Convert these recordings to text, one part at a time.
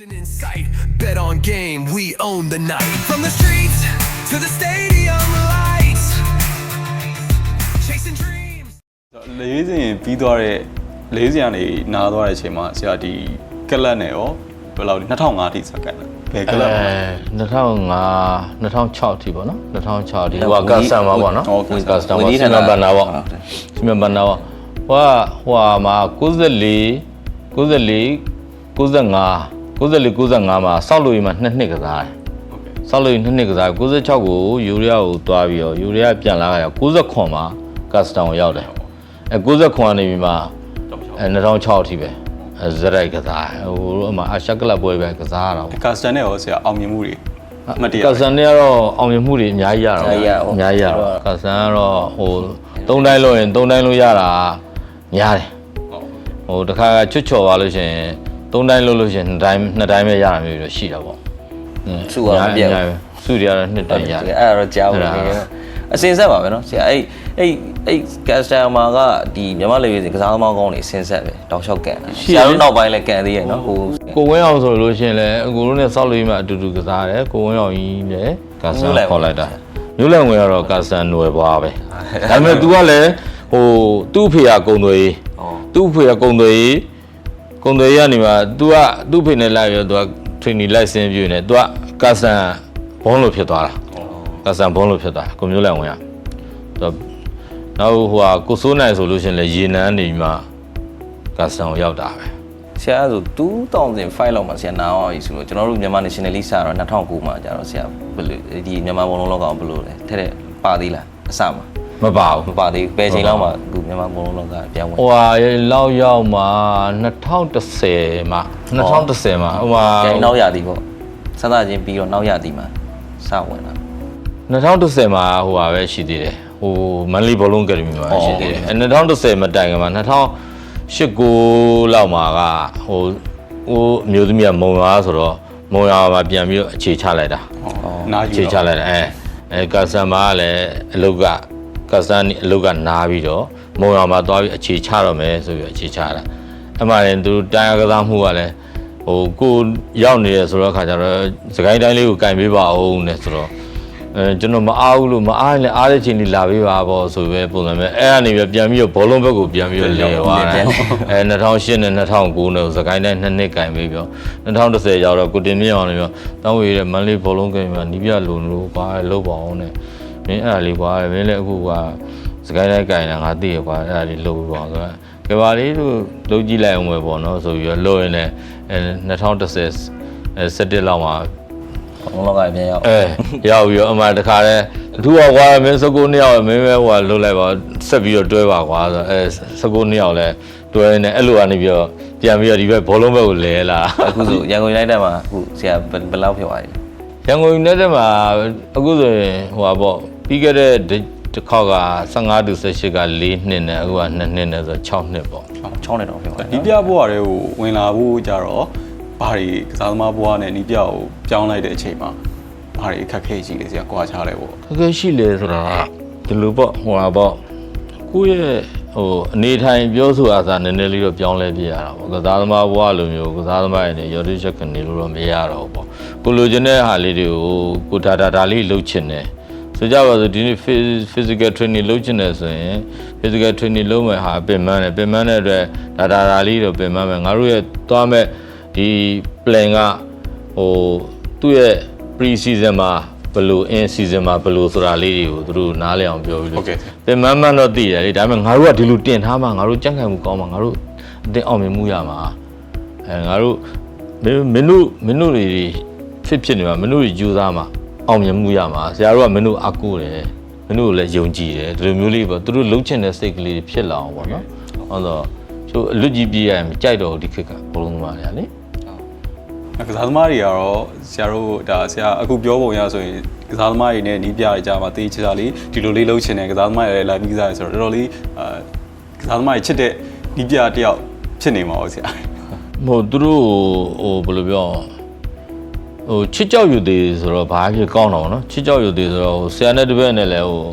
In sight, bet on game, we own the night. From the streets to the stadium lights, chasing dreams. လေးစဉ်ပြီးသွားတဲ့လေးစဉ်ကနေနားသွားတဲ့အချိန်မှာဆရာဒီကလတ်နဲ့ရောဘယ်လောက်လဲ2005တိစကတ်ဘယ်ကလတ်အဲ2005 2006ထိပေါ့နော်2006ထိဟိုကကစတမ်ပါပေါ့နော်ဟုတ်ကဲ့ကစတမ်ပါစီမံဘန်နာပေါ့စီမံဘန်နာပေါ့ဟိုကဟိုမှာ94 94 95 94 95မှာစောက်လို့ရမှာနှစ်နှစ်ကစားတယ်ဟုတ်ကဲ့စောက်လို့ရနှစ်နှစ်ကစား96ကိုယူရီးယားကိုတွားပြီးတော့ယူရီးယားပြန်လာကြ90မှာကစတမ်ကိုရောက်တယ်အဲ90ကနေပြီးမှအဲ2006အထိပဲအဲဇရိုက်ကစားတယ်ဟိုအမှအရှက်ကလပ်ပွဲပဲကစားရတာပေါ့ကာစတန်နဲ့ရောဆရာအောင်မြင်မှုတွေအမှတ်တရကာဆန်တွေကတော့အောင်မြင်မှုတွေအများကြီးရတာအများကြီးရပါဘူးအများကြီးရတော့ကာဆန်ကတော့ဟိုသုံးတိုင်းလို့ရင်သုံးတိုင်းလို့ရတာများတယ်ဟိုတစ်ခါကချွတ်ချော်ပါလို့ရှိရင် သုံးတိုင်းလို့လို့ရှိရင်နှစ်တိုင်းနှစ်တိုင်းပဲရတာမျိုးတွေရှိတာပေါ့ စုအောင်မပြတ်ဘူး အများကြီးစုတွေကတော့နှစ်တိုင်းရ အဲ့ တယ် ဒါတော့ကြားဘူး အဲ့ဒါ နေအစင်ဆက်ပါပဲเนาะဆရာအဲ့အဲ့အဲ့ကက်စတမာကဒီမြန်မာလေရေးစင်ကစားသမားကောင်းနေအစင်ဆက်ပဲတောက်လျှောက်ကန်တာဆရာတို့နောက်ပိုင်းလည်းကန်သေးရဲ့เนาะဟို ကိုဝင်းအောင်ဆိုလို့ရှိရင်လည်းအကိုတို့နဲ့စောက်လို့မှအတူတူကစားတယ်ကိုဝင်းအောင်ကြီးလည်းကာဆန်ခေါ်လိုက်တာမျိုးလန်ဝင်ကတော့ကာဆန်ຫນွယ်ပွားပဲဒါပေမဲ့ तू ကလည်းဟိုသူ့ဖေကကုံသွေး သူ့ဖေကကုံသွေး ကုံသွေးရနေမှာ तू ကသူ့ဖေနဲ့လိုက်ပြီးတော့ तू က training license ပြည့်နေ तू ကကာဆန်ဘုံလို့ဖြစ်သွားတာကာဆန်ဘုံလို့ဖြစ်သွားတာကိုမျိုးလိုက်ဝင်ရ तू နောက်ဟိုဟာကိုစိုးနိုင်ဆိုလို့ရှရင်လေရေနန်းနေပြီးမှကာဆန်ကိုရောက်တာပဲ ဆရာဆို2005လောက်မှာဆရာနာအောင်ဆိုလို့ကျွန်တော်တို့မြန်မာ National League စတော့2009မှာကျတော့ဆရာဘယ်လိုဒီမြန်မာဘောလုံးလောကအောင်ဘယ်လိုလဲထဲတဲ့ပါသေးလားအစမှာ မပါ မ ဘူး ပါသေးဘူးဘယ်ချိန်လောက်မှာအခု မြန်မာဘောလုံးလောကပြန်ဝင်ဟိုဟာလောက်ရောက်မှာ2010မှာ2010မှာဟိုဟာပြန်နောက်ရသည်ပေါ့စသချင်းပြီးတော့နောက်ရသည်မှာစဝင်လာ2010မှာဟိုဟာပဲရှိသေးတယ်ဟိုမန်လီဘောလုံးအကယ်ဒမီမှာရှိသေးတယ်အဲ2010မတိုင်ခင်မှာ2008ကိုလောက်မှာကဟိုဟိုအမျိုးသမီးကမုံရွာဆိုတော့မုံရွာမှာပြန်ပြီးတော့အခြေချလိုက်တာနားယူအခြေချလိုက်တာအဲအဲကာစတန်မာကလည်းအလုတ်ကကာစတန်အလုတ်ကနားပြီးတော့ မုံရွာမှာသွားပြီးအခြေချတော့မယ်ဆိုပြီးအခြေချတာအမှန်ရင်သူတရားကစားမှုကလည်းဟိုကိုရောက်နေရဆိုတော့ခါကျတော့စကိုင်းတိုင်းလေးကိုကင်ပေးပါအောင်နဲ့ဆိုတော့အဲကျွန်တော်မအားဘူးလို့မအားရင်လည်းအားတဲ့ချိန်လေးလာပေးပါပေါ့ဆိုပဲပုံစံပဲအဲ့ဒါနေပြီးပြန်ပြီးတော့ဘောလုံးဘက်ကိုပြန်ပြီးတော့လဲသွားတယ်အဲ2008နဲ့2009နဲ့စကိုင်းတိုင်းနှစ်နှစ်ကင်ပြီးပြော2010ရောက်တော့ကိုတင်မြင့်အောင်လည်းပြောတောင်းဝေးတဲ့မန်လေးဘောလုံးကင်မှာနီးပြလုံလို့ကွာလို့ပါအောင်နဲ့မင်းအဲ့ဒါလေးကွာမင်းလည်းအခုက စကိုင်းတိုင်းကင်တာငါသိရကွာအဲ့ဒါလေးလုပ်ပါဆိုတော့ကဘာလေးတို့လုပ်ကြည့်လိုက်အောင်ပဲပေါ့နော်ဆိုပြီးတော့လုပ်ရင်လည်းအဲ2010အဲ17လောက်မှာဘောလုံးလောကပြန်ရောက်အဲရောက်ပြီးတော့အမှတခါတည်းအထူးကကွာမင်းစကူနှစ်ယောက်မင်းပဲဟိုကလွတ်လိုက်ပါဆက်ပြီးတော့တွဲပါကွာဆိုတော့အဲစကူနှစ်ယောက်လဲတွဲနေအဲ့လိုကနေပြီးတော့ပြန်ပြီးတော့ဒီဘက်ဘောလုံးဘက်ကိုလဲလာအခုဆိုရန်ကုန် United မှာအခုဆရာဘယ်ဘယ်လောက်ဖြစ်သွားပြီရန်ကုန်ယူနိုက်တက်မှာအခုဆိုရင်ဟိုပါပေါ့ပြီးခဲ့တဲ့ တစ်ခေါက်က15တူ18က4နှစ်နဲ့အခုက2နှစ်နဲ့ဆို6နှစ်ပေါ့6နှစ်တော့ဖြစ်သွားပြီနီးပြဘွားတွေကိုဝင်လာဖို့ကြတော့ဘာတွေကစားသမားဘွားနဲ့နီးပြကိုပြောင်းလိုက်တဲ့အချိန်မှာဘာတွေအခက်ခဲရှိလဲဆရာကွာခြားတယ်ပေါ့ခက်ခဲရှိလေဆိုတာကဒီလိုပေါ့ဟိုပါပေါ့ကိုယ့်ရဲ့ဟိုအနေထိုင်ပြောဆိုအားသာနည်းနည်းလေးတော့ပြောင်းလဲပြရတာပေါ့ကစားသမားဘဝလိုမျိုးကစားသမားရဲ့ရော်ဒီချက်ကနေလို့တော့မရတော့ဘူးပေါ့ကိုလိုချင်တဲ့ဟာလေးတွေကိုကိုဒါဒါဒါလေးလှုပ်ချင်တယ် ဆိုကြပါစို့ဒီနေ့ physical training လုပ်ချင်တယ်ဆိုရင် physical training လုပ်မယ်ဟာပင်ပန်းတယ်ပင်ပန်းတဲ့အတွက်ဒါဒါဒါလေးတော့ပင်ပန်းမယ်ငါတို့ရဲ့သွားမဲ့ဒီ plan ကဟိုသူ့ရဲ့ pre season မှာဘယ်လို in season မှာဘယ်လိုဆိုတာလေးတွေကိုသူတို့နားလည်အောင်ပြောပြီးဟုတ်လို့ကဲ့ပင်မမှန်တော့သိတယ်လေဒါပေမဲ့ငါတို့ကဒီလိုတင်ထားမှငါတို့ကြန့်ခိုင်မှုကောင်းမှငါတို့အတင်အောင်မြင်မှုရမှာအဲငါတို့မင်းမင်းတို့မင်းတို့တွေဖြစ်ဖြစ်နေမှာမင်းတို့တွေကြိုးစားမှာ အောင်မြင်မှုရမှာဆရာတို့ကမင်းတို့အကူတယ်မင်းတို့ကိုလည်းယုံကြည်တယ်ဒီလိုမျိုးလေးပေါ့သူတို့လှုပ်ချင်တဲ့စိတ်ကလေးဖြစ်လာအောင်ပေါ့နော်ဟုတ်တော့ကျိုးအလွတ်ကြီးပြည့်ရရင်မကြိုက်တော့ဘူးဒီခေတ်ကဘလုံးသမားတွေကလေကစားသမားတွေကတော့ဆရာတို့ဒါဆရာအခုပြောပုံရဆိုရင်ကစားသမားတွေနဲ့နီးပြရကြမှာတေးချတာလေးဒီလိုလေးလှုပ်ချင်တယ်ကစားသမားတွေလည်း live ကစားရဆိုတော့တော်တော်လေးအာကစားသမားတွေချစ်တဲ့နီးပြတယောက်ဖြစ်နေမှာပေါ့ဆရာမဟုတ်သူတို့ဟိုဘယ်လိုပြောအောင် ဟိုချစ်ကြောက်ယူသေးဆိုတော့ဘာဖြစ်ကောင်းတော့ဗောနော်ချစ်ကြောက်ယူသေးဆိုတော့ဟိုဆရာနဲ့တပည့်နဲ့လည်းဟို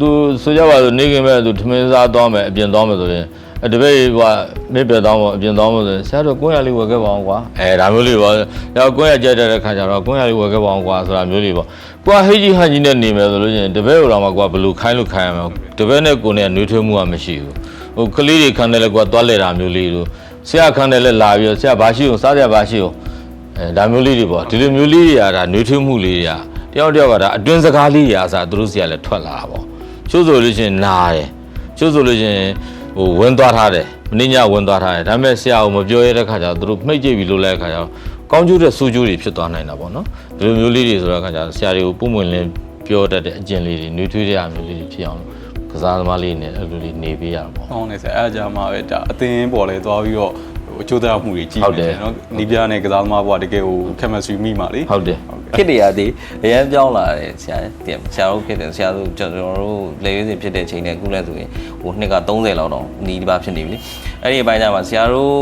သူဆိုကြပါစို့နေခင်မဲ့သူထမင်းစားသွားမယ်အပြင်သွားမယ်ဆိုရင်အဲတပည့်ဟိုမေ့ပြတောင်းပေါ့အပြင်တောင်းပေါ့ဆိုရင်ဆရာတို့ကိုယ်ရလေးဝယ်ခဲ့ပါအောင်ကွာအဲဒါမျိုးလေးပေါ့ရောက်ကိုယ်ရကြိုက်တဲ့ခါကျတော့ကိုယ်ရလေးဝယ်ခဲ့ပါအောင်ကွာဆိုတာမျိုးလေးပေါ့ကိုကဟိတ်ကြီးဟန်ကြီးနဲ့နေမယ်ဆိုလို့ရှိရင်တပည့်တော်မှာကိုကဘယ်လိုခိုင်းလို့ခိုင်းရမလဲတပည့်နဲ့ကိုယ်နဲ့နှွေးထွေးမှုကမရှိဘူးဟိုကလေးတွေခံတယ်လေကိုကသွားလဲတာမျိုးလေးတို့ဆရာခံတယ်လေလာပြီးတော့ဆရာဘာရှိအောင်စားကြဘာရှိအောင် အဲဒါမျိုးလေးတွေပေါ့ဒီလိုမျိုးလေးတွေကဒါနှွေးထွေးမှုလေးတွေကတယောက်တယောက်ကဒါအတွင်းစကားလေးတွေအစားသူတို့ဆရာလည်းထွက်လာတာပေါ့ချို့ဆိုလို့ရှိရင်နားတယ်ချို့ဆိုလို့ရှိရင်ဟိုဝင်သွားထားတယ်မင်းညဝင်သွားထားတယ်ဒါပေမဲ့ဆရာကမပြောရတဲ့ခါကျတော့သူတို့မှိတ်ကြည့်ပြီးလို့လဲခါကျတော့ကောင်းကျိုးတဲ့ဆိုးကျိုးတွေဖြစ်သွားနိုင်တာပေါ့နော်ဒီလိုမျိုးလေးတွေဆိုတော့ခါကျတော့ဆရာတွေကိုပုံမှန်လင်းပြောတတ်တဲ့အကျင့်လေးတွေနှွေးထွေးတဲ့အမျိုးလေးတွေဖြစ်အောင်ကစားသမားလေးနဲ့အဲ့လိုလေးနေပေးရတာပေါ့ဟောင်းနေဆက်အဲ့အကြမှာပဲဒါအသင်းပေါ်လဲသွားပြီးတော့ဟို အကျိုးသက်ရောက်မှုတွေကြီးဟုတ်တယ်နော်နီးပြနဲ့ကစားသမားဘုရားတကယ်ဟို chemistry မိမှာလေဟုတ်တယ်ခစ်တွေကဒီအရင်ပြောင်းလာတယ်ဆရာတင်ဆရာတို့ဖြစ်တယ်ဆရာတို့ကျွန်တော်တို့လေရွေးစဉ်ဖြစ်တဲ့ချိန်နဲ့အခုလည်းဆိုရင်ဟိုနှစ်က30လောက်တော့နီးဒီပါဖြစ်နေပြီလေအဲ့ဒီအပိုင်းကျမှဆရာတို့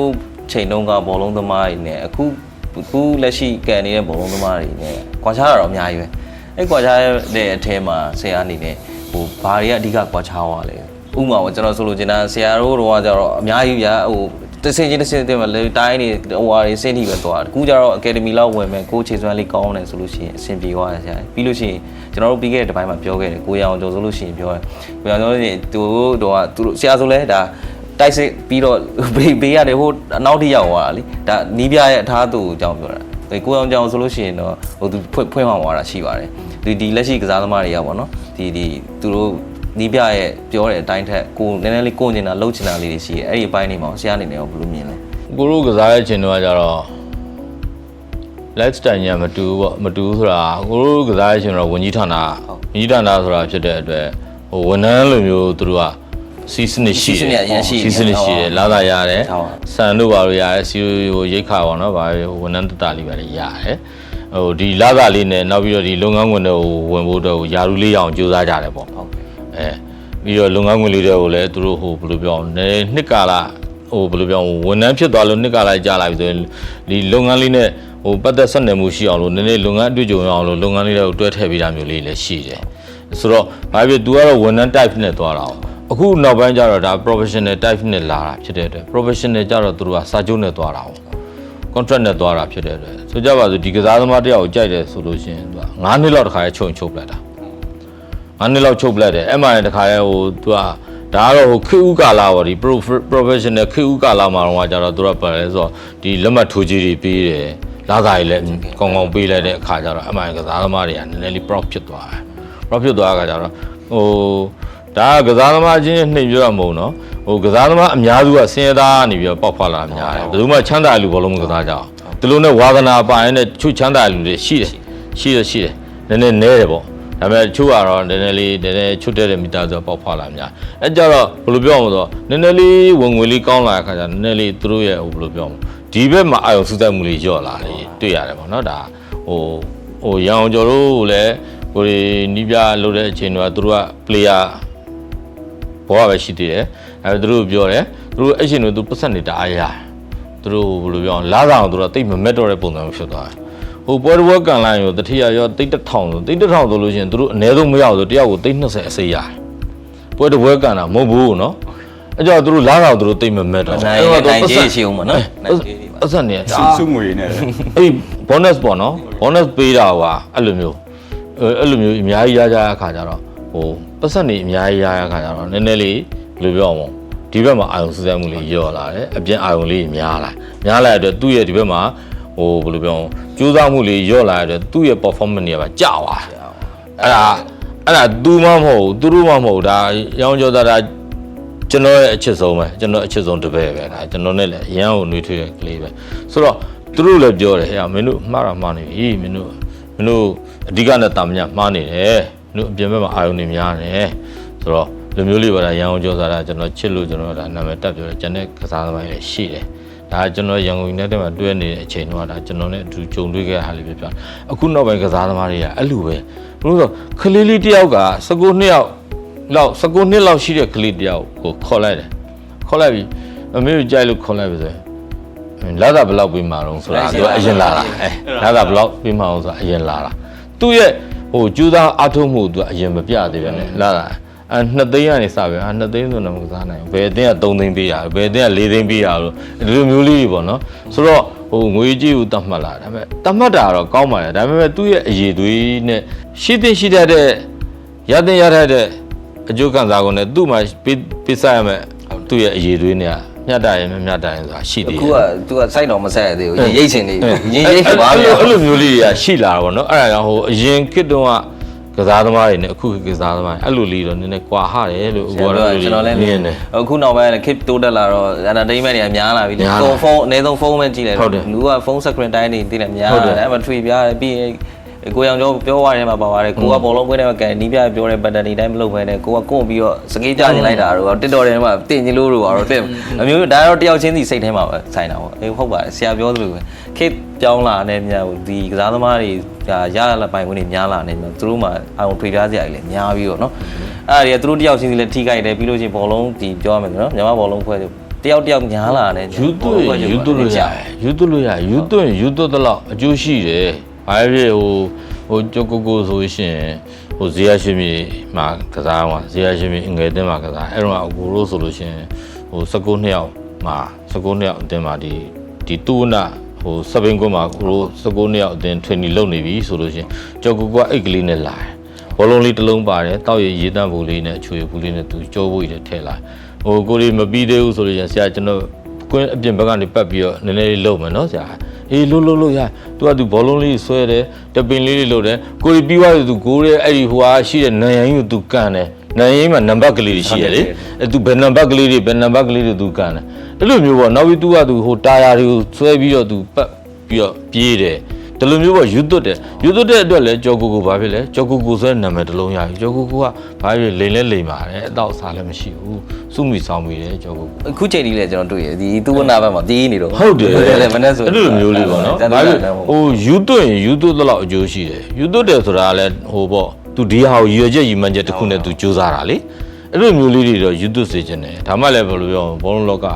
ချိန်တုန်းကဘောလုံးသမားတွေနဲ့အခုအခုလက်ရှိကန်နေတဲ့ဘောလုံးသမားတွေနဲ့ကွာခြားတာတော့အများကြီးပဲအဲ့ကွာခြားတဲ့အထဲမှာဆရာအနေနဲ့ဟိုဘာတွေကအဓိကကွာခြားသွားလဲဥပမာပေါ့ကျွန်တော်ဆိုလိုချင်တာဆရာတို့တော့ကျတော့အများကြီးဗျာဟို တစင်ချင်းတစင်တင်မှာလေတိုင်းနေဟိုဟာတွေစင်းထိပဲသွားတယ်အခုကျတော့ academy လောက်ဝင်မယ်ကိုချေစွမ်းလေးကောင်းတယ်ဆိုလို့ရှိရင်အဆင်ပြေသွားတယ်ဆရာပြီးလို့ရှိရင်ကျွန်တော်တို့ပြီးခဲ့တဲ့တစ်ပိုင်းမှာပြောခဲ့တယ်ကိုရအောင်ကျော်ဆိုလို့ရှိရင်ပြောတယ်ကိုရအောင်ကျော်ဆိုရင်သူတို့တော့သူတို့ဆရာဆိုလဲဒါတိုက်စစ်ပြီးတော့ဘေးဘေးရတယ်ဟိုအနောက်ထိရောက်သွားတာလေဒါနီးပြရဲ့အထားသူအကြောင်းပြောတာကိုအောင်ကျော်ဆိုလို့ရှိရင်တော့ဟိုသူဖွင့်ဖွင့်မှသွားတာရှိပါတယ်ဒီဒီလက်ရှိကစားသမားတွေကပေါ့နော်ဒီဒီသူတို့ နီးပြရဲ့ပြောတဲ့အတိုင်းထက်ကိုနည်းနည်းလေးကိုကျင်တာလှုပ်ချင်တာလေးတွေရှိတယ်အဲ့ဒီအပိုင်းတွေမှာဆရာအနေနဲ့ရောဘယ်လိုမြင်လဲကိုတို့ကစားတဲ့ချိန်တော့ကျတော့ lifestyle ညာမတူဘူးပေါ့မတူဘူးဆိုတာကိုတို့ကစားတဲ့ချိန်တော့ဝန်ကြီးဌာနဝန်ကြီးဌာနဆိုတာဖြစ်တဲ့အတွက်ဟိုဝန်ထမ်းလိုမျိုးသူတို့ကစီစနစ်ရှိတယ်စီစနစ်အရင်ရှိတယ်စီစနစ်ရှိတယ်ဟုတ်လာသာရတယ်ဟုတ်ပါစံတို့ဘာလို့ရတယ်စီဟိုရိတ်ခါပေါ့နော်ဘာလို့ဝန်ထမ်းတတလေးပဲရတယ်ဟိုဒီလာသာလေးနဲ့နောက်ပြီးတော့ဒီလုပ်ငန်းခွင်တွေကိုဝင်ဖို့တော့ယာရုလေးရအောင်ကြိုးစားကြတယ်ပေါ့ဟုတ်ကဲ့ အဲပြီးတော့လုပ်ငန်းခွင်လေးတွေကိုလည်းသူတို့ဟိုဘယ်လိုပြောအောင်နည်းနှစ်ကာလဟိုဘယ်လိုပြောအောင်ဝန်ထမ်းဖြစ်သွားလို့နှစ်ကာလကြာလာပြီဆိုရင်ဒီလုပ်ငန်းလေးနဲ့ဟိုပတ်သက်ဆက်နွယ်မှုရှိအောင်လို့နည်းနည်းလုပ်ငန်းအတွေ့အကြုံရအောင်လို့လုပ်ငန်းလေးတွေကိုတွဲထည့်ပေးတာမျိုးလေးလည်းရှိတယ်ဆိုတော့ဘာဖြစ် तू ကတော့ဝန်ထမ်း type နဲ့သွားတာ哦အခုနောက်ပိုင်းကျတော့ဒါ professional type နဲ့လာတာဖြစ်တဲ့အတွက် professional ကျတော့သူတို့ကစာချုပ်နဲ့သွားတာ哦 contract နဲ့သွားတာဖြစ်တဲ့အတွက်ဆိုကြပါစို့ဒီကစားသမားတယောက်ကိုကြိုက်တယ်ဆိုလို့ရှိရင်သူက9နှစ်လောက်တခါရဲချုပ်ရင်ချုပ်ပလိုက်တာ ငါးနှစ်လောက်ချုပ်ပလိုက်တယ်အဲ့မှာလည်းတခါရဲဟိုသူကဒါကတော့ဟိုခေတ်ဥကာလာပေါ့ဒီ pro- professional ခေတ်ဥကာလာမှာတော့ကျတော့သူကပါလဲဆိုတော့ဒီလက်မှတ်ထိုးကြီးတွေပေးတယ်လာစာကြီးလည်းကောင်းကောင်းပေးလိုက်တဲ့အခါကျတော့အမှန်ကစားသမားတွေကနည်းနည်းလေး proud ဖြစ်သွားတယ် proud ဖြစ်သွားတဲ့အခါကျတော့ဟိုဒါကကစားသမားချင်းနှိမ်ပြောတာမဟုတ်နော်ဟိုကစားသမားအများစုကဆင်းရဲသားကနေပြီးတော့ပေါက်ဖွာလာတာများတယ်ဘယ်သူမှချမ်းသာတဲ့လူဘောလုံးမကစားကြအောင်ဒီလိုနဲ့ဝါသနာပါရင်လည်းချွတ်ချမ်းသာတဲ့လူတွေရှိတယ်ရှိတယ်ရှိတယ်နည်းနည်းနဲတယ်ပေါ့ ဒါပေမဲ့ချို့ကတော့နည်းနည်းလေးနည်းနည်းချွတ်တဲ့မိသားစုပေါက်ဖွာလာများအဲကြတော့ဘယ်လိုပြောအောင်ဆိုတော့နည်းနည်းလေးဝင်ငွေလေးကောင်းလာတဲ့ခါကျနည်းနည်းလေးသူတို့ရဲ့ဟိုဘယ်လိုပြောအောင်ဒီဘက်မှာအာရုံစူးစိုက်မှုလေးညော့လာတယ်တွေ့ရတယ်ပေါ့နော်ဒါဟိုဟိုရအောင်ကျော်တို့လည်းကိုယ်နီးပြလုပ်တဲ့အချိန်တော့သူတို့က player ဘောကပဲရှိသေးတယ်အဲသူတို့ပြောတယ်သူတို့အဲ့ချိန်တော့သူပတ်ဆက်နေတာအားရသူတို့ဘယ်လိုပြောအောင်လာဆောင်သူတို့တိတ်မမက်တော့တဲ့ပုံစံမျိုးဖြစ်သွားတယ် ဟိုပွဲတစ်ပွဲကန်လိုက်ရောတတိယရောတိတ်တစ်ထောင်ဆိုတိတ်တစ်ထောင်ဆိုလို့ရှိရင်သူတို့အ ਨੇ ဆုံးမရအောင်ဆိုတယောက်ကိုတိတ်20အစိရတယ်ပွဲတစ်ပွဲကန်တာမဟုတ်ဘူးနော်အဲ့ကြောင့်သူတို့လာဆောင်သူတို့တိတ်မမက်တော့နိုင်နိုင်ကြီးရှိအောင်မနော်နိုင်ကြီးတွေပါအဆက်နေဒါစုစုငွေနဲ့အဲ့ bonus ပေါ့နော် bonus ပေးတာဟာအဲ့လိုမျိုးအဲ့အဲ့လိုမျိုးအများကြီးရကြတဲ့အခါကျတော့ဟိုပတ်စံနေအများကြီးရတဲ့အခါကျတော့နည်းနည်းလေးဘယ်လိုပြောအောင်ဒီဘက်မှာအာယုံစူးစိုက်မှုလေးရော့လာတယ်အပြင်အာယုံလေးများလာများလာတဲ့အတွက်သူ့ရဲ့ဒီဘက်မှာ ဟိုဘယ်လိုပြောအောင်ကြိုးစားမှုလေးရော့လာတဲ့အတွက်သူ့ရဲ့ performance တွေကပါကျသွားတယ်အဲ့ဒါအဲ့ဒါ तू မှမဟုတ်ဘူးသူတို့မှမဟုတ်ဘူးဒါရောင်းကြောသားဒါကျွန်တော်ရဲ့အချစ်ဆုံးပဲကျွန်တော်အချစ်ဆုံးတစ်ပည့်ပဲဒါကျွန်တော်နဲ့လည်းအရန်ကိုနှွေးထွေးတဲ့ကလေးပဲဆိုတော့သူတို့လည်းပြောတယ်ဟဲ့မင်းတို့မှားတာမှားနေပြီမင်းတို့မင်းတို့အဓိကနဲ့တာမညာမှားနေတယ်မင်းတို့အပြင်ဘက်မှာအာယုန်နေများတယ်ဆိုတော့လူမျိုးလေးပါတာရန်ကုန်ကြောစားတာကျွန်တော်ချစ်လို့ကျွန်တော်ဒါနာမည်တက်ပြောတယ်ကျန်တဲ့ကစားသမားတွေလည်းရှိတယ် ဒါကကျွန်တော်ရန်ကုန်နဲ့တည်းမှာတွဲနေတဲ့အချိန်တော့ဒါကျွန်တော်နဲ့အတူကြုံတွေ့ခဲ့တဲ့ဟာလေးပဲပြောအခုနောက်ပိုင်းကစားသမားတွေကအဲ့လိုပဲဘလို့ဆိုခလေးလေးတယောက်က19နှစ်ယောက်လောက်19နှစ်လောက်ရှိတဲ့ကလေးတယောက်ကိုခေါ်လိုက်တယ်ခေါ်လိုက်ပြီးအမေကိုကြိုက်လို့ခေါ်လိုက်ပြီဆိုရင်လာတာဘယ်လောက်ပြီးမှာတော့ဆိုတာသူကအရင်လာတာအဲလာတာဘယ်လောက်ပြီးမှာတော့ဆိုတာအရင်လာတာသူ့ရဲ့ဟိုကျူးသားအထုံးမှုသူကအရင်မပြသေးပဲနဲ့လာတာ အဲနှစ်သိန်းကနေစပြီအာနှစ်သိန်းဆိုတော့မကစားနိုင်ဘူးဘယ်အသင်းက3သိန်းပေးရဘယ်အသင်းက4သိန်းပေးရလို့ဒီလိုမျိုးလေးတွေပေါ့နော်ဆိုတော့ဟိုငွေကြီးကိုတတ်မှတ်လာဒါပေမဲ့တတ်မှတ်တာတော့ကောင်းပါတယ်ဒါပေမဲ့သူ့ရဲ့အရေးသွေးနဲ့ရှိတဲ့ရှိတတ်တဲ့ရတဲ့ရတတ်တဲ့အကျိုးခံစားကုန်နဲ့သူ့မှာပေးပေးစားရမယ်သူ့ရဲ့အရေးသွေးနဲ့မြတ်တာရင်မမြတ်တာရင်ဆိုတာရှိသေးတယ်အခုက तू ကစိုက်တော်မဆက်ရသေးဘူးရိတ်ချင်နေရင်းရိတ်ပါအဲ့ဗျာလိုအဲ့လိုမျိုးလေးတွေကရှိလာတာပေါ့နော်အဲ့ဒါကြောင့်ဟိုအရင်ခေတ်တုန်းက ကစားသမားတွေနဲ့အခုခေတ်ကစားသမားတွေအဲ့လိုလေးတော့နည်းနည်းကွာဟတယ်လို့ကျွန်တော်ကျွန်တော်လည်းမြင်တယ်အခုနောက်ပိုင်းခစ်တိုးတက်လာတော့ entertainment တွေကများလာပြီလေများလာကိုဖုန်းအနည်းဆုံးဖုန်းပဲကြည့်လိုက်ဟုတ်တယ်လူကဖုန်း screen time တွေတည်တယ်များဟုတ်တယ်တယ်အဲ့မှာထွေပြားတယ်ပြီးရင် ကိုရောင်ကျော်ပြောရတဲ့မှာပါပါတယ်ကိုကဘောလုံးကွင်းထဲမှာကန်နီးပြပြောတဲ့ pattern တွေတိုင်းမလုပ်ဘဲနဲ့ကိုကကွန့်ပြီးတော့စကေးကြနေလိုက်တာတော့ TikTok ထဲမှာတင်ကြီးလို့တော့တော့တင်အမျိုးဒါတော့တယောက်ချင်းစီစိတ်ထဲမှာပဲဆိုင်တာပေါ့အေးဟုတ်ပါတယ်ဆရာပြောသလိုပဲခေတ်ပြောင်းလာတဲ့မြတ်ဒီကစားသမားတွေရရလက်ပိုင်ဝင်တွေများလာနေတယ်သူတို့မှအာုံထွေပြားစရာကြီးလည်းများပြီးတော့နော်အဲ့ဒါတွေကသူတို့တယောက်ချင်းစီလည်းထိခိုက်တယ်ပြီးလို့ချင်းဘောလုံးဒီပြောရမယ်နော်ညီမဘောလုံးဖွဲ့တယောက်တယောက်ညားလာတယ်ယူသွင်းယူသွင်းလို့ရယူသွင်းလို့ရယူသွင်းယူသွင်းတလောက်အကျိုးရှိတယ် ဘာဖြစ်ဟိုဟိုကြိုကိုကိုဆိုရှင်ဟိုဇေယျရှင်မြေမှာကစားမှာဇေယျရှင်မြေငယ်တင်းမှာကစားအဲ့တော့အကိုလို့ဆိုလို့ရှင်ဟို19နှစ်ယောက်မှာ19နှစ်ယောက်အတင်းမှာဒီဒီတူနာဟိုစပိန်ကွန်းမှာကိုလို့19နှစ်ယောက်အတင်းထွင်နီလုပ်နေပြီဆိုလို့ရှင်ကြောကိုကိုကအိတ်ကလေးနဲ့လာတယ်ဘောလုံးလေးတစ်လုံးပါတယ်တောက်ရရေးတန်းဘူးလေးနဲ့ချွေဘူးလေးနဲ့သူကြောဖို့ရထည့်လာဟိုကိုလေးမပြီးသေးဘူးဆိုလို့ရှင်ဆရာကျွန်တော်ကွင်းအပြင်ဘက်ကနေပတ်ပြီးတော့နည်းနည်းလေးလှုပ်မယ်နော်ဆရာ အေးလှုပ်လှုပ်လှုပ်ရသူကသူဘောလုံးလေးဆွဲတယ်တပင်လေးလေးလှုပ်တယ်ကိုရီပြီးသွားတယ်သူကိုရဲ့အဲ့ဒီဟိုဟာရှိတဲ့နံရိုင်းကိုသူကန်တယ်နံရိုင်းမှာနံပါတ်ကလေးတွေရှိရလေအဲသူဘယ်နံပါတ်ကလေးတွေဘယ်နံပါတ်ကလေးတွေသူကန်တယ်အဲ့လိုမျိုးပေါ့နောက်ပြီးသူကသူဟိုတာယာတွေကိုဆွဲပြီးတော့သူပတ်ပြီးတော့ပြေးတယ် ဒီလိုမျိုးပေါ့ယူသွတ်တယ်ယူသွတ်တဲ့အတွက်လည်းကြောကိုကိုဘာဖြစ်လဲကြောကိုကိုဆိုတဲ့နာမည်တစ်လုံးရပြီကြောကိုကိုကဘာဖြစ်လဲလိန်လဲလိန်ပါတယ်အတော့စားလည်းမရှိဘူးစုမိဆောင်မိတယ်ကြောကိုကိုအခုချိန်ကြီးလည်းကျွန်တော်တွေ့ရဒီသူ့နာဘက်မှာတီးနေတော့ဟုတ်တယ်လည်းမနေ့ဆိုအဲ့လိုမျိုးလေးပေါ့နော်တန်ဘာတဖြစ်န်ဟိုယူသွင်းယူသွတ်တော့အကျိုးရှိတယ်ယူသွတ်တယ်ဆိုတာကလည်းဟိုပေါ့သူဒီဟာကိုရည်ရွယ်ချက်ရည်မှန်းချက်တစ်ခုနဲ့သူစူးစမ်းတာလေအဲ့လိုမျိုးလေးတွေတော့ယူသွတ်စေချင်တယ်ဒါမှလည်းဘယ်လိုပြောဘောလုံးလောက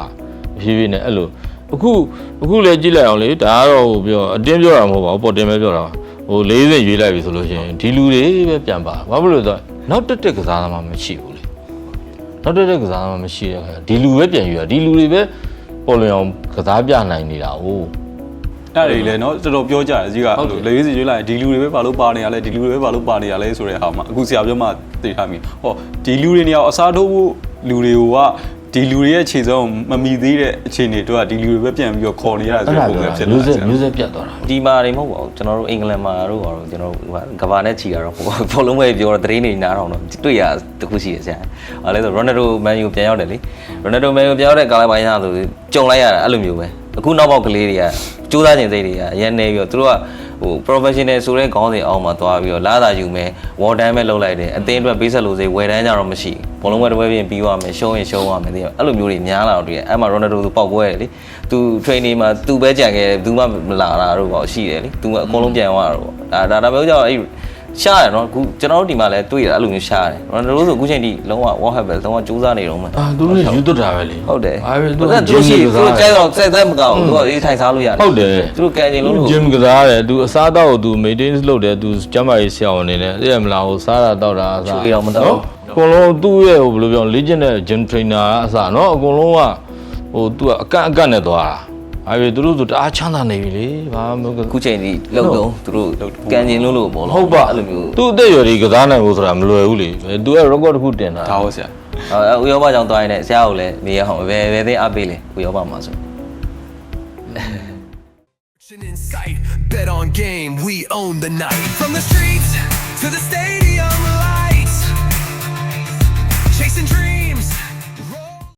ဖြည်းဖြည်းနဲ့အဲ့လို အခုအခုလည်းကြည့်လိုက်အောင်လေဒါကတော့ဟိုပြောအတင်းပြောတာမဟုတ်ပါဘူးပေါ်တင်ပဲပြောတာပါဟိုလေးစင်ရွေးလိုက်ပြီဆိုလို့ရှိရင်ဒီလူတွေပဲပြန်ပါဘာဖြစ်လို့လဲဆိုတော့နောက်တက်တက်ကစားသမားမရှိဘူးလေ နောက်တစ်တက်ကစားမှမရှိတဲ့ခါကျဒီလူပဲပြန်ယူရဒီလူတွေပဲပေါ်လွင်အောင်ကစားပြနိုင်နေတာ哦 အဲ့ဒါတွေလည်းเนาะတော်တော်ပြောကြတယ်ကြီးကအဲ့လိုလေရေးစီရွေးလိုက်ဒီလူတွေပဲဘာလို့ပါနေရလဲဒီလူတွေပဲဘာလို့ပါနေရလဲဆိုတဲ့ဟာမှာအခုဆရာပြောမှသိထားမိဟောဒီလူတွေနေရာအစားထိုးဖို့လူတွေက ဒီလူတွေရဲ့ခြေစုံမမီသေးတဲ့အခြေအနေတို့ကဒီလူတွေပဲပြန်ပြီးတော့ခေါ်နေရတာဆိုအဲ့တဲ့ဒါပုံစံပြောဖြစ်တာလာမျိုးစတယ်က်မျိုးစက်ပြတ်သွားတာဒီမာတွေမဟုတ်ပါဘူးကျွန်တော်တို့အင်္ဂလန်မှာတို့ကတော့ကျွန်တော်တို့ကဘာနဲ့ချီတာတော့ဟိုဘောလုံးပဲပြောတော့သတင်းတွေနားတော့တော့တွေ့ရတခုရှိတယ်ဆရာ။အဲလဲဆိုရိုနယ်ဒိုမန်ယူပြန်ရောက်တယ်လေ။ရိုနယ်ဒိုမန်ယူပြန်ရောက်တဲ့ကာလပိုင်းကျဆိုကြုံလိုက်ရတာအဲ့လိုမျိုးပဲ။အခုနောက်ပေါက်ကလေးတွေကစူးစမ်းခြင်းစိတ်တွေကအရင်နေပြီးတော့သူတို့က ဟို professional ဆိုတဲ့ခေါင်းစဉ်အောင်မှာသွားပြီးတော့လာတာယူမယ်ဝေါ်တန်းပဲလုပ်လိုက်တယ်အသင်းအတွက်ပေးဆက်လို့စိဝယ်တန်းကြတော့မရှိဘူးဘောလုံးပွဲတစ်ပွဲပြင်ပြီးသွားမယ်ရှုံးရင်ရှုံးသွားမယ်သိရအဲ့လိုမျိုးတွေများလာတော့တွေ့ရအဲ့မှာရိုနယ်ဒိုသူပောက်ပွဲတယ်လေသူ training မှာသူပဲကြံခဲ့တယ်ဘူးမှမလာတာတို့ပေါ့ရှိတယ်လေသူကအကုန်လုံးပြန်သွားတာတော့ဒါဒါဒါမျိုးကြောင့်အဲ့ ရှားတယ်နော်အခုကျွန်တော်တို့ဒီမှာလည်းတွေ့ရအဲ့လိုမျိုးရှားတယ်ရိုနယ်ဒိုဆိုအခုချိန်ထိလုံးဝ what have ပဲလုံးဝစူးစမ်းနေတော့မှအာသူတို့ယူသွတ်တာပဲလေဟုတ်တယ်ဘာပဲသူသူကကဂျသူင်းရှိကသူစားကျဲတော့စက်သက်မကောက်ဘူးသူကအေးထိုင်စားလို့ရတယ်ဟုတ်တယ်သူတို့ကန်ကျင်လို့လို့ဂျင်းကစားတယ်သူအစားတော့သူ maintenance လုပ်တယ်သူကျမ်းမာရေးဆရာဝန်နေတယ်သိရမလားဟိုစားတာတောက်တာအစားချွေးတော့မတောက်ဘူးအကုန်လုံးသူ့ရဲ့ဟိုဘယ်လိုပြောလေ့ကျင့်တဲ့ gym trainer အစားနော်အကုန်လုံးကဟိုသူကအကန့်အကန့်နဲ့သွားတာ ဘာဖြစ်သူတို့ဆိုတအားချမ်းသာနေပြီလေဘာမှမအခုချိန်ထိလောက်တော့သူတို့ကန်ကျင်လို့လို့ပေါ့နော်ဟုတ်ပါအဲ့လိုမျိုးသူ့အသက်အရွယ်ကြီးကစားနိုင်ဖို့ဆိုတာမလွယ်ဘူးလေသူက record တစ်ခုတင်တာဒါဟုတ်ဆရာအဲဥရောပကြောင့်တွိုင်းနေဆရာကိုလည်းနေရအောင်ဘယ်ဘယ်သိအပ်ပေးလဲဥရောပမှာဆို Action in sight, bet on game, we own the night. From the streets to the stadium,